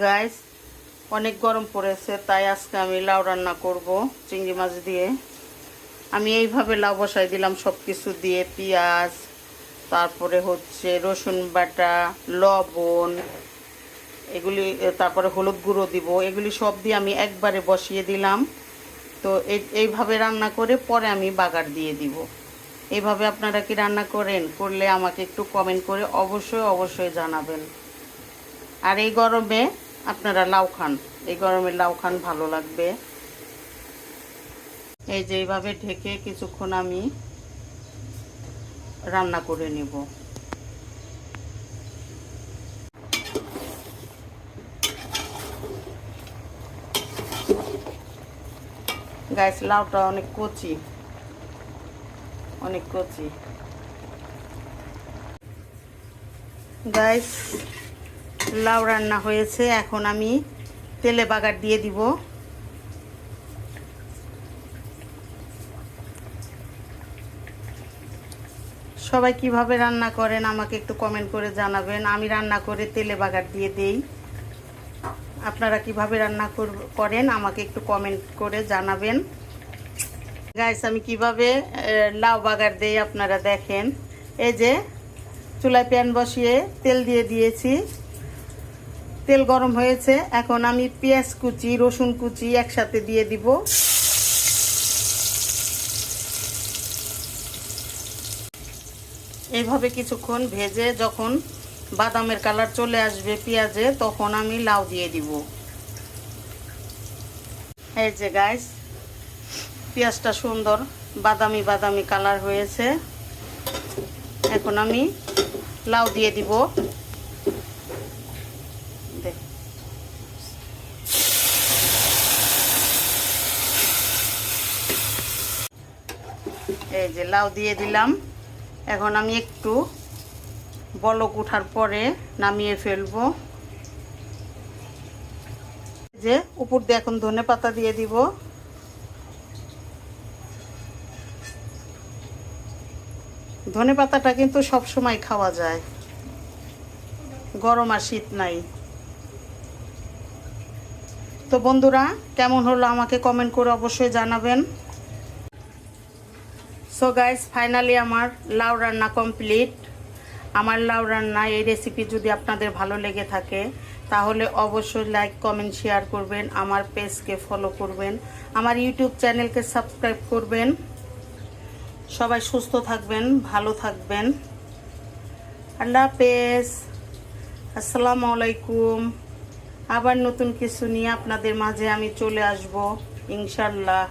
Guys অনেক গরম পড়েছে, তাই আজকে আমি লাউ রান্না করব, চিংড়ি মাছ দিয়ে। আমি এইভাবে লাউ বসাই দিলাম সব কিছু দিয়ে পেঁয়াজ, তারপরে হচ্ছে রসুন বাটা, লবণ, এগুলি তারপরে হলুদ গুঁড়ো দিব, এগুলি সব দিয়ে আমি একবারে বসিয়ে দিলাম। তো এই- এইভাবে রান্না করে পরে আমি বাগার দিয়ে দিব। এইভাবে আপনারা কি রান্না করেন, করলে আমাকে একটু কমেন্ট করে অবশ্যই অবশ্যই জানাবেন। আর এই গরমে আপনারা লাউ খান। এই গরমে লাউ খান ভালো লাগবে। এই যে এইভাবে ঢেকে কিছুক্ষণ আমি রান্না করে নেব। গাছ লাউটা অনেক কচি। অনেক কচি। গাইস লাউ রান্না হয়েছে, এখন আমি তেলে বাগার দিয়ে দিব। সবাই কীভাবে রান্না করেন আমাকে একটু কমেন্ট করে জানাবেন। আমি রান্না করে তেলে বাগার দিয়ে দেই। আপনারা কীভাবে রান্না কর- করেন আমাকে একটু কমেন্ট করে জানাবেন। গাইস আমি কীভাবে লাউ বাগার দেই আপনারা দেখেন। এই যে চুলায় প্যান বসিয়ে তেল দিয়ে দিয়েছি। তেল গরম হয়েছে। এখন আমি পেঁয়াজ কুচি, রসুন কুচি একসাথে দিয়ে দিব। এইভাবে কিছুক্ষণ ভেজে যখন বাদামের কালার চলে আসবে পেঁয়াজে, তখন আমি লাউ দিয়ে দিব। এই যে গাইস পেঁয়াজটা সুন্দর বাদামি বাদামি কালার হয়েছে। এখন আমি লাউ দিয়ে দিব। এই যে লাউ দিয়ে দিলাম। এখন আমি একটু বলক উঠার পরে নামিয়ে ফেলব। যে উপর দিয়ে এখন ধনে পাতা দিয়ে দিব। ধনে পাতাটা কিন্তু সব সময় খাওয়া যায়। গরম আর শীত নাই। তো বন্ধুরা, কেমন হলো আমাকে কমেন্ট করে অবশ্যই জানাবেন। সো গাইস ফাইনালি আমার লাউ রান্না কমপ্লিট আমার লাউ রান্না, এই রেসিপি যদি আপনাদের ভালো লেগে থাকে, তাহলে অবশ্যই লাইক কমেন্ট শেয়ার করবেন, আমার পেজকে ফলো করবেন, আমার ইউটিউব চ্যানেলকে সাবস্ক্রাইব করবেন। সবাই সুস্থ থাকবেন, ভালো থাকবেন। আল্লাহ হাফেজ। আসসালামু আলাইকুম। আবার নতুন কিছু নিয়ে আপনাদের মাঝে আমি চলে আসব ইনশাল্লাহ